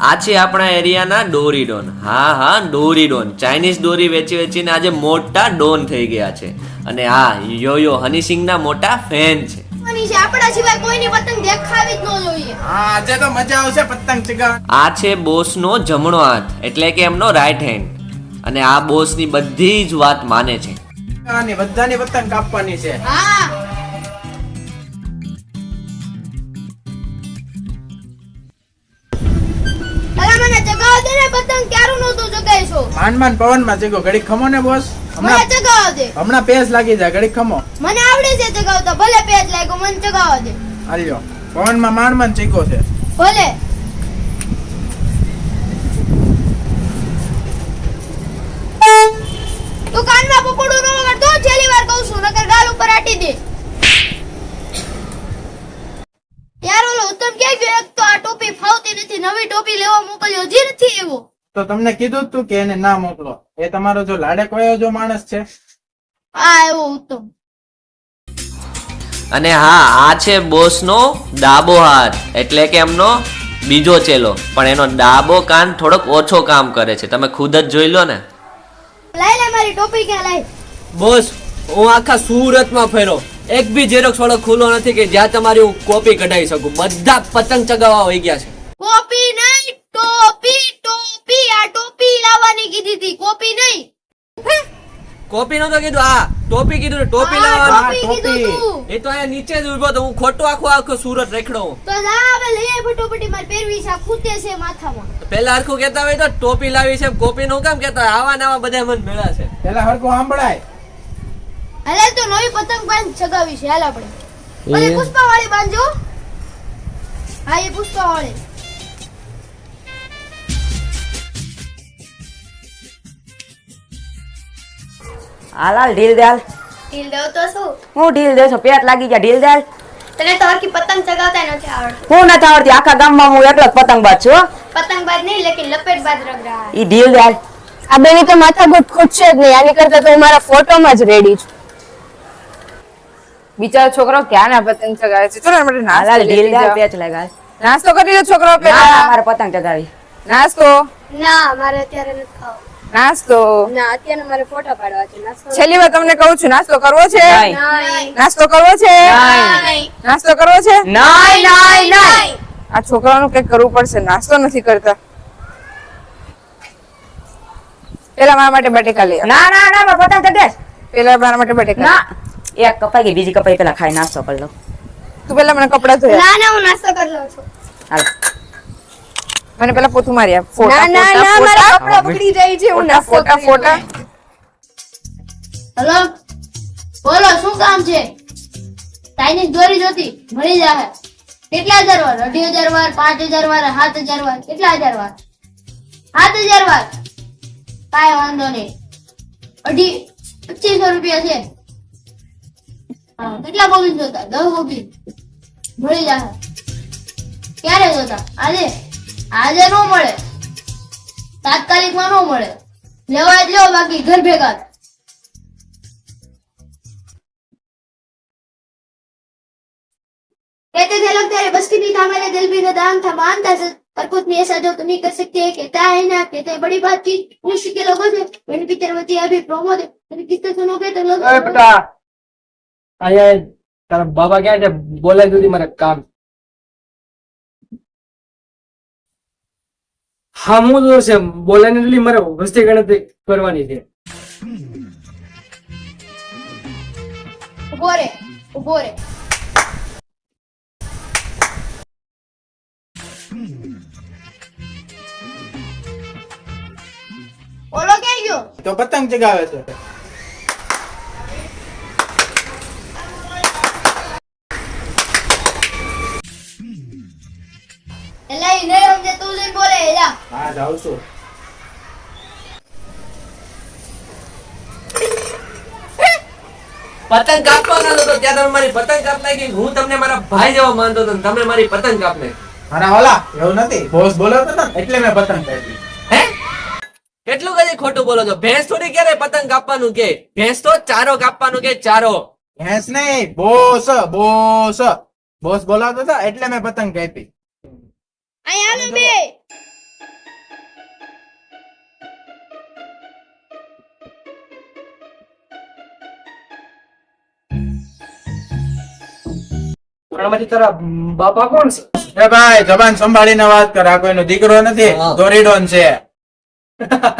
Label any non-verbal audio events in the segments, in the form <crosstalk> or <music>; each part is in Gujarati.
આ છે આપણા એરિયાના ડોરી ડોન હા હા ડોરી ડોન ચાઇનીઝ ડોરી વેચી વેચીને આજે મોટા ડોન થઈ ગયા છે. અને હા યો યો હની મોટા ફેન છે. ની છે આપણા સિવાય કોઈની પતંગ દેખાવી જ ન જોઈએ. આજે તો મજા આવશે પતંગ ચગાવવાની. આ છે બોસનો જમણો હાથ એટલે કે એમનો રાઈટ હેન્ડ અને આ બોસની બધી જ વાત માને છે. બધાની પતંગ કાપવાની છે. હા. માંડ માંડ પવનમાં ચગો ઘડીક ખમો ને બોસ. હમણાં ચગાવો દે. હમણાં પેસ લાગી જાય. ઘડીક ખમો. મને આવડે છે જગાવતા ભલે પેસ લાગ્યો મને ચગાવો દે. હાલ્યો. પવનમાં માંડ માંડ ચીકો છે. ભલે. તું કાનમાં પકોડું ન વગાડતો છેલ્લી વાર કહું છું નકર ગાલ ઉપર આટી દે. યાર ઓલો ઉત્તમ ક્યાં ગયો? એક તો આ ટોપી ફાવતી નથી નવી ટોપી લેવા મોકલ્યો હજી નથી એવો તો તમને કીધું તું કે એને ના મોકલો. એ તમારો જો લાડે કોયો જો માણસ છે. આ એવો ઉત્તમ. અને હા આ છે બોસનો ડાબો હાથ. એટલે કે એમનો બીજો ચેલો. પણ એનો ડાબો કાન થોડોક ઓછો કામ કરે છે. તમે ખુદ જ જોઈ લો ને. લઈ લે મારી ટોપી કે લઈ બોસ હું આખા સુરતમાં ફેરો એક બી ઝેરોક્ષ વાળો ખુલ્લો નથી કે જ્યાં તમારી હું કોપી કઢાવી શકું. બધા પતંગ ચગાવવા હોઈ ગયા છે. કોપી ટોપી ટોપી આ ટોપી લાવવાની કીધી હતી. કોપી નહીં. કોપી નતો કીધું આ ટોપી કીધું ટોપી આ લાવવાનું. ટોપી ટોપી. એ તો અહીંયા નીચે જ ઊભો તો હું ખોટો આખો આખો સુરત રેખડો. તો લાવે લે ફટોફટી માર પહેરવી છે. આ ખૂટે છે માથામાં. પેલા હરખું કહેતા હોય તો ટોપી લાવી છે કોપી નું કામ કહેતા હોય? આવા નવા બધા મન મેળા છે. પેલા હરખું સાંભળાય. હાલે તો નવી પતંગ બાંધ ચગાવી છે. હાલ આપણે. ઓલી પુષ્પા વાળી બાંધજો. હા એ પુષ્પા વાળી હાલ હાલ ઢીલ દે હાલ. ઢીલ દેવ તો શું? હું ઢીલ દેશો પેટ લાગી ગયા ઢીલ દે હાલ. તને તો હરકી પતંગ ચગાવતા નથી આવડતી. હું નથી આવડતી આખા ગામમાં હું એકલો જ પતંગબાજ છું. પતંગબાજ નહીં લેકિન લપેટબાજ રગ રહા ઈ ઢીલ દે હાલ. આ બેની તો માથાકૂટ ખૂટશે જ નહીં આની કરતા તો હું મારા ફોટોમાં જ રેડી છું. બિચારો છોકરો ક્યાં ના પતંગ ચગાવે છે? ચલો એના નાસ્તો ઢીલ દે પેચ લાગ નાસ્તો કરી લે છોકરો પેલા મારે પતંગ ચગાવી નાસ્તો? ના મારે અત્યારે નથી ખાવ. નાસ્તો. ના અત્યારે મારે ફોટા પાડવા છે. નાસ્તો છેલ્લી વાર તમને કહું છું નાસ્તો કરવો છે? નાસ્તો કરવો છે? નહીં. નાસ્તો કરવો છે? નહીં નહીં નહીં. આ છોકરાનું કંઈક કરવું પડશે. નાસ્તો નથી કરતા. પેલા મારા માટે બટેકા લઈ ના ના ના મારે પતંગ ચગે પેલા મારા માટે બટેકા ના. એક કપાઈ ગઈ બીજી કપાઈ પેલા ખાઈ નાસ્તો કરી લો તું પેલા મને કપડા ધોયા. ના ના હું નાસ્તો કરી લઉં છું. હાલ. મને પેલા પોતું મારી આપ. ફોટા ના, ના, મારા કપડા બગડી જાય છે, હું ના ફોટા ફોટા હેલો? બોલો શું કામ છે? ચાઇનીઝ દોરી જોતી મળી જાહે. કેટલા હજાર વાર? અઢી હજાર વાર પાંચ હજાર વાર સાત હજાર વાર? કેટલા હજાર વાર? સાત હજાર વાર? કાંઈ વાંધો નહીં. અઢી પચીસો રૂપિયા છે. કેટલા બોબીન જોતા? દસ બોબીન મળી જાહે. ક્યારે જોતા? આજે? આજે નો મળે તાત્કાલિક માં નો મળે લેવા જ લેવો બાકી ઘર ભેગા જ. कहते थे लोग तेरे बस की नहीं था मेरे दिल भी नदान था मानता से पर कुछ नहीं ऐसा जो तुम नहीं कर सकते कहता है ना कहते हैं बड़ी बात की मनुष्य के लोगों से मैंने पिक्चर बची है, अभी प्रोमो दे मेरी किस्से सुनोगे तो लोग અરે બેટા અહીંયા તારા બાબા ક્યાં છે બોલાવી દીધી મારે કામ હા હું તો છે બોલાની એટલી મારે વસ્તી ગણતરી કરવાની છે. ઊભો રે ઊભો રે. ઓલો ક્યાં ગયો? તો પતંગ ચગાવે છે. એલા ઈ સમજે તું જઈને બોલે એલા હા જાઉં છું. પતંગ કાપવાના હતો ત્યાં તમે મારી પતંગ કાપ નાખી હું તમને મારા ભાઈ જેવો માનતો હતો તમે મારી પતંગ કાપ નાખી. અરે ઓલા એવું નથી. બોસ બોલો હતો ને એટલે મેં પતંગ કાપી. હે? કેટલું કદી ખોટું બોલો છો? ભેંસ થોડી ક્યારે પતંગ કાપવાનું કે? ભેંસ તો ચારો કાપવાનું કે ચારો? ભેંસ નહીં બોસ બોસ. બોસ બોલાવતો હતો એટલે મેં પતંગ કાપી. અહીંયા આલો બે ઘરમાંથી તારા બાપા કોણ છે? સંભાળીને વાત કર કોઈનો દીકરો નથી દોરીડોન છે. <laughs>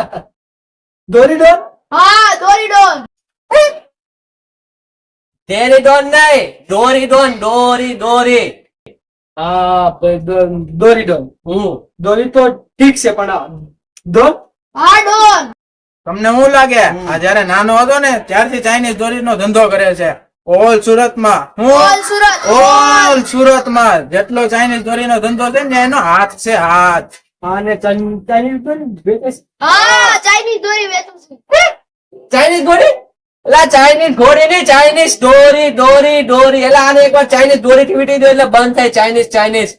દોરીડોન હા દોરીડોન ડોન નહીં દોરીડોન દોરી દોરી હા દોરીડોન હું દોરી તો ઠીક છે પણ આ ડોન હા ડોન તમને શું લાગે? આ જયારે નાનો હતો ને ત્યારથી ચાઇનીઝ દોરી નો ધંધો કરે છે. ઓલ સુરતમાં. ઓલ હું સુરત. ઓલ સુરતમાં જેટલો ચાઇનીઝ દોરીનો ધંધો છે ને એનો હાથ છે હાથ. અને ચાઇનીઝ દોરી? વેચે છે? ચાઇનીઝ દોરી વેચું છું. ચાઇનીઝ દોરી? એલા ચાઇનીઝ ઘોડી નહીં ચાઇનીઝ દોરી દોરી દોરી. એટલે આને એકવાર ચાઇનીઝ દોરી થી વીટી દો એટલે બંધ થાય ચાઇનીઝ ચાઇનીઝ.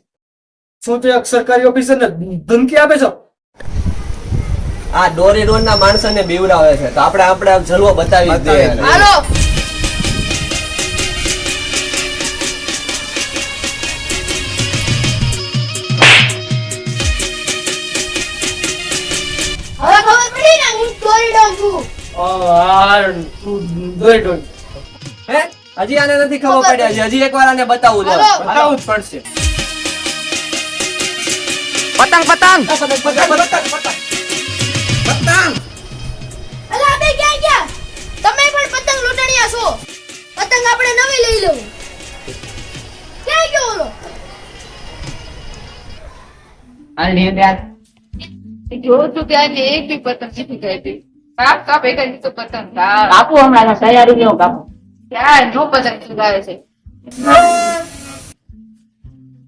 શું તે એક સરકારી ઓફિસર ને ધમકી આપે છો? આ દોરી ડોન ના માણસો ને બીવડાવે છે. તો આપણે આપણે જલવો બતાવી દઈએ હાલો. હવે ખબર પડી ને હું છું. દોરી ડોન હે. હજી આને નથી ખબર પડી. હજી હજી એકવાર આને બતાવવું છે બતાવવું જ પડશે. પતંગ પતંગ! પતંગ અલા બે ક્યાં ગયા? તમે પણ પતંગ લૂંટણિયા છો. પતંગ આપણે નવી લઈ લઉં. ક્યાં ગયો ઓલો? જોઉં છું કે આજે એક બી પતંગ નથી ખાધી કાપ કાપ એક તો પતંગ કાપ હમણાં તૈયારી કેવું કાપુ ક્યાં નો પતંગ ચગાવે છે.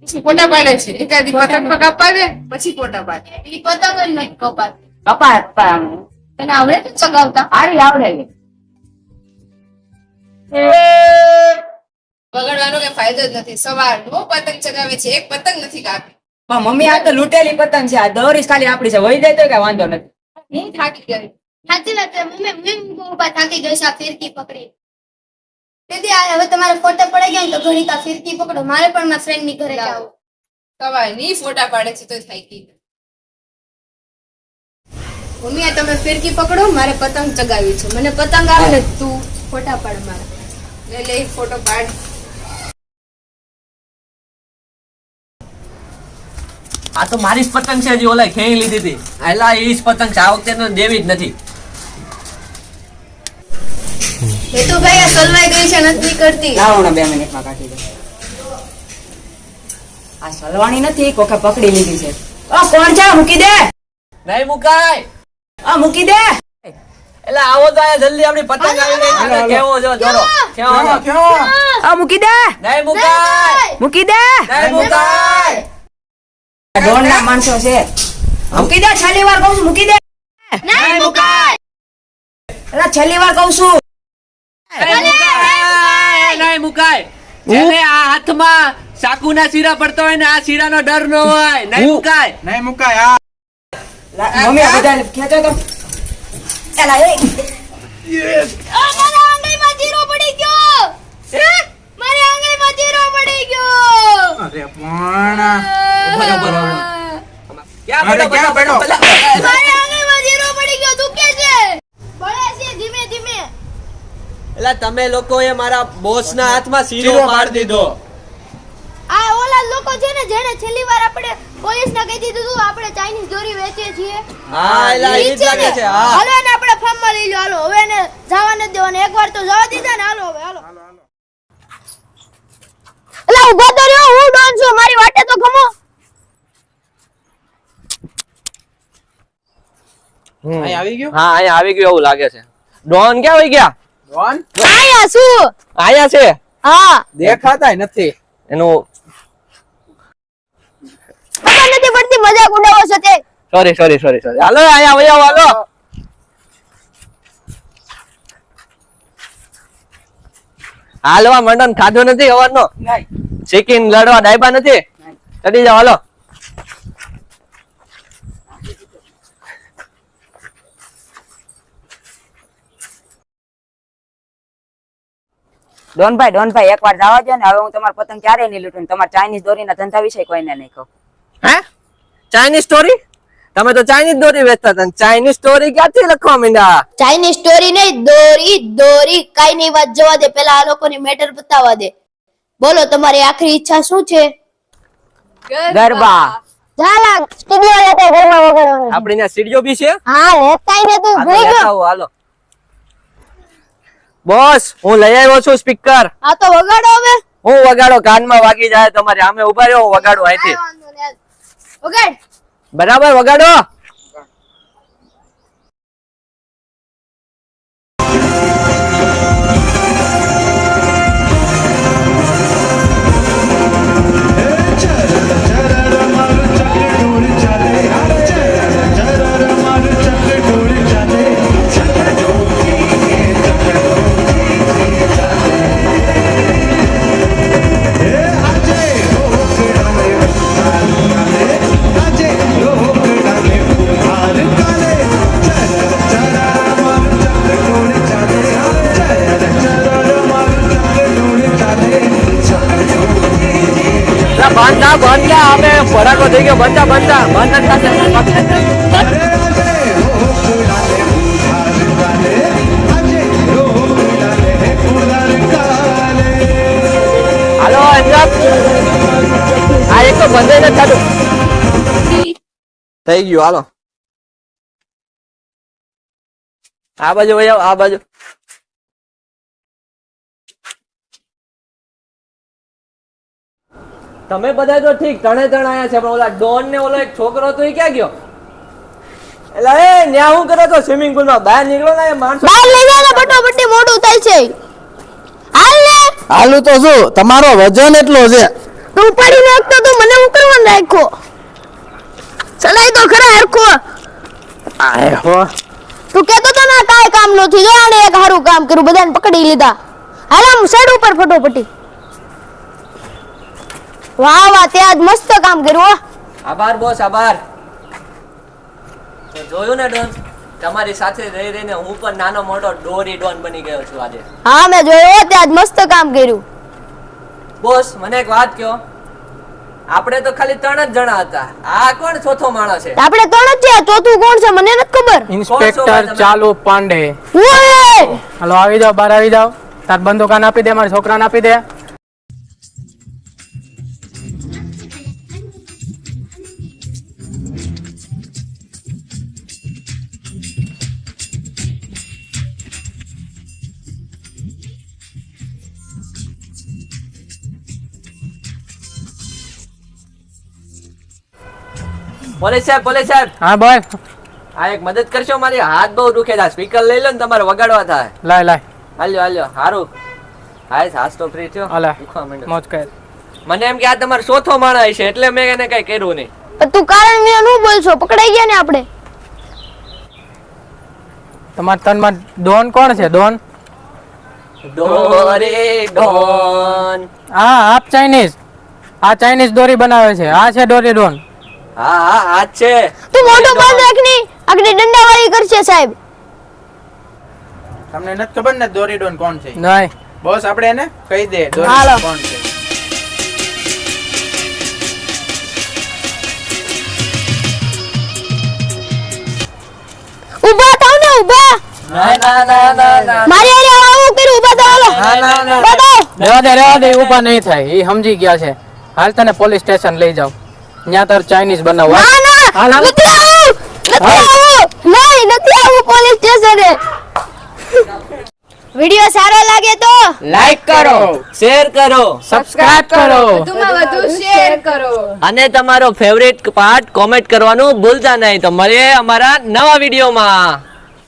પછી પાડે છે. એકાદી પતંગ કાપવા પછી ફોટા પાડે. ઈ પતંગ જ નથી કપાત. કપા તને આવડે તો ચગાવતા? સારી આવડે. બગાડવાનો કઈ ફાયદો જ નથી. સવાર નો પતંગ ચગાવે છે એક પતંગ નથી કાપી. પણ મમ્મી આ તો લૂંટેલી પતંગ છે. આ દોરી ખાલી આપડી છે. વહી જાય તો કઈ વાંધો નથી. હું થાકી ગઈ. સાચી વાત મમ્મી મમ્મી બહુ ઊભા થાકી ગઈ છે આ ફિરકી પકડી. દીદી આ હવે તમારે ફોટા પડી ગયા ને તો ઘણી કા ફિરકી પકડો. મારે પણ મારા ફ્રેન્ડની ઘરે જાવ. સવારની ફોટા પાડે છે તો થાકી મમ્મી આ તમે ફિરકી પકડો મારે પતંગ ચગાવી છે. મને પતંગ આવે ને તું ફોટા પાડ મારા. લે લે ફોટો પાડ. આ તો મારી જ પતંગ છે હજી ઓલા ખેંચી લીધી હતી. એલા એ જ પતંગ છે. આ વખતે તો દેવી જ નથી. એ ભાઈ આ સલવાઈ ગઈ છે નથી કરતી લાવો ને બે મિનિટમાં કાઢી દે. આ સલવાણી નથી કોકે પકડી લીધી છે. આ કોણ છે? મૂકી દે. નહીં મુકાય. આ મૂકી દે. એટલે આવો તો અહીંયા જલ્દી આપણી પતંગ આવી ગઈ કેવો જો જોરો કેવો? કેવો આ મૂકી દે. નહીં મુકાય. મૂકી દે નહીં મુકાય. ડોન ના માણસો છે. મૂકી દે છેલ્લી વાર કહું છું મૂકી દે. નહીં મુકાય. છેલ્લી વાર કહું છું. નહીં મુકાય. જેને આ હાથમાં ચાકુના શીરા પડતો હોય ને આ શીરાનો ડર ન હોય. નહીં મુકાય. નહીં મુકાય આ મમ્મી આ બધા ખેંચો તો. એલા એ. આ મારા આંગળીમાં જીરો પડી ગયો. મારી આંગળીમાં જીરો પડી ગયો. અરે પણ ક્યાં અરે, ક્યાં પડ્યો, પડ્યો? પડ્યો? મારી આંગળીમાં જીરો પડી ગયો દુખે છે? બળે છે ધીમે ધીમે. એટલે તમે લોકોએ મારા બોસના હાથમાં શીરો માર દીધો. આ ઓલા લોકો છે ને જેને છેલ્લી વાર આપણે પોલીસને કહી દીધું હતું આપણે ચાઇનીઝ દોરી વેચીએ છીએ. હા એટલે ઈ જ લાગે છે હા. હાલો એને આપણે ફાર્મમાં લઈ લો હાલો. હવે એને જવા નથી દેવાનું. એકવાર તો જવા દીધા ને હાલો હવે હાલો. એલા ઊભા તો રહ્યો હું ડોન છું મારી વાટે તો ખમો. અહીં આવી ગયું? હા અહીંયા આવી ગયું એવું લાગે છે. ડોન ક્યાં હોય ગયા? ડોન આયા શું? આયા છે? હા. દેખાતાય નથી. એનું ખબર નથી પડતી મજાક ઉડાવો છો તે. સોરી સોરી સોરી સોરી હાલો આયા વયા હાલો. હાલવા મંડન ખાધો નથી હવાનો ચિકન લડવા ડાયબા નથી? ચડી જાવ હાલો. ડોનભાઈ ડોનભાઈ એકવાર જવા દો ને. હવે હું તમારા પતંગ ક્યારે નહીં લૂંટું તમારા ચાઇનીઝ દોરીના ધંધા વિશે કોઈને નહીં કહું. હે? ચાઇનીઝ સ્ટોરી તમે તો ચાઇનીઝ દોરી વેચતા હતા ચાઇનીઝ સ્ટોરી ક્યાંથી લખવા માંડ્યા? ચાઇનીઝ સ્ટોરી નહીં દોરી દોરી કઈ નહીં વાત જવા દે. પેલા આ લોકોની મેટર બતાવવા દે. બોલો તમારી આખરી ઈચ્છા શું છે? ગરબા. ઝાલા સ્ટુડિયો લેતા ઘરમાં વગાડવાનું આપણે ત્યાં સ્ટુડિયો બી છે? હા લેતાય ને તું. ભૂલી લેતા ગયો હાલો. બોસ હું લઈ આવ્યો છું સ્પીકર આ તો વગાડો હવે. હું વગાડો કાનમાં વાગી જાય તમારે. આમે ઊભા રહ્યો વગાડો આઈથી વગાડ. બરાબર વગાડો. લા, બંધ ના બંધ અમે ફરાકો થઈ ગયો. બંધ ના બંધ ના બંધ હાલો અંજપ આ એક તો બંધ નથી થતું. થઈ ગયું હાલો. આ બાજુ ભાઈ આ બાજુ. તમે બધા તો ઠીક ત્રણે ત્રણ આયા છે પણ ઓલા ડોન ને ઓલો એક છોકરો તો એ ક્યાં ગયો? એટલે એ ન્યા હું કરો તો સ્વિમિંગ પુલમાં બહાર નીકળો ને માણસો બહાર લઈ ને બટોબટી મોડું થાય છે. હાલ! ને હાલું તો શું? તમારો વજન એટલો છે. તું પડી નાખતો તો મને ઉકળવાનું રાખ્યો ચલાય તો ખરા હરખો. આય હો. તું કેતો તો ના કાય કામ નથી જો આને એક હારું કામ કર્યું બધાને પકડી લીધા. હાલ આમ સાઈડ ઉપર ફટોફટી. વાહ વાહ તે આજ મસ્ત કામ કર્યું હો. આભાર બોસ આભાર. તો જોયું ને ડોન તમારી સાથે રહી રહીને હું પણ નાનો મોટો ડોરી ડોન બની ગયો છું આજે. હા મેં જોયું તે આજ મસ્ત કામ કર્યું. બોસ મને એક વાત કહો. આપણે તો ખાલી ત્રણ જ જણા હતા. આ કોણ ચોથો માણસ છે? આપણે ત્રણ જ છે ચોથું કોણ છે મને નથી ખબર. ઇન્સ્પેક્ટર ચાલુ પાંડે. ઓય! હાલો આવી જાઓ બહાર આવી જાઓ. તાર બંદૂકાન આપી દે મારા છોકરાને આપી દે. પોલીસ સાહેબ પોલીસ સાહેબ. હા બોલ. આ એક મદદ કરશો મારી? હાથ બહુ દુખે છે. સ્પીકર લઈ લો ને તમારે વગાડવા થાય. લાય લાય. હાલ્યો હાલ્યો. હારું. હાય હાસ તો ફ્રી થયો. હાલે. મોજ કર. મને એમ કે આ તમારો ચોથો માણસ છે એટલે મેં એને કઈ કર્યું નહીં. તું કારણનું બોલશો? પકડાઈ ગયા ને આપણે. તમારા તનમાં ડોન કોણ છે? ડોન? ડોરી ડોન. હા આપ ચાઇનીઝ આ ચાઇનીઝ દોરી બનાવે છે. આ છે દોરી ડોન. હા હા આ છે. તું મોઢો બંધ રાખની આગળ દંડાવાળી કરશે સાહેબ. તમને નથી ખબર ને દોરીડોન કોણ છે? નહીં. બોસ આપણે એને કહી દે. દોરીડોન કોણ છે. ઊભા થાવ ને ઊભા ના ના ના ના ના. મારી હારે આવું કર્યું ઊભા થાવ ના, ના, ના. ઊભા રેવા દે રેવા દે ઊભા નહીં થાય. એ સમજી ગયા છે. હાલ તને પોલીસ સ્ટેશન લઈ જાવ ત્યાં તાર ચાઇનીઝ બનાવવા ના ના નથી આવું. નહીં નથી આવું પોલીસ સ્ટેશને. વિડિયો સારો લાગે તો? લાઈક કરો શેર કરો. સબસ્ક્રાઇબ કરો. વધુમાં વધુ શેર કરો. અને તમારો ફેવરેટ પાર્ટ કોમેન્ટ કરવાનું ભૂલતા નહીં. તો મળીએ અમારા નવા વિડીયોમાં.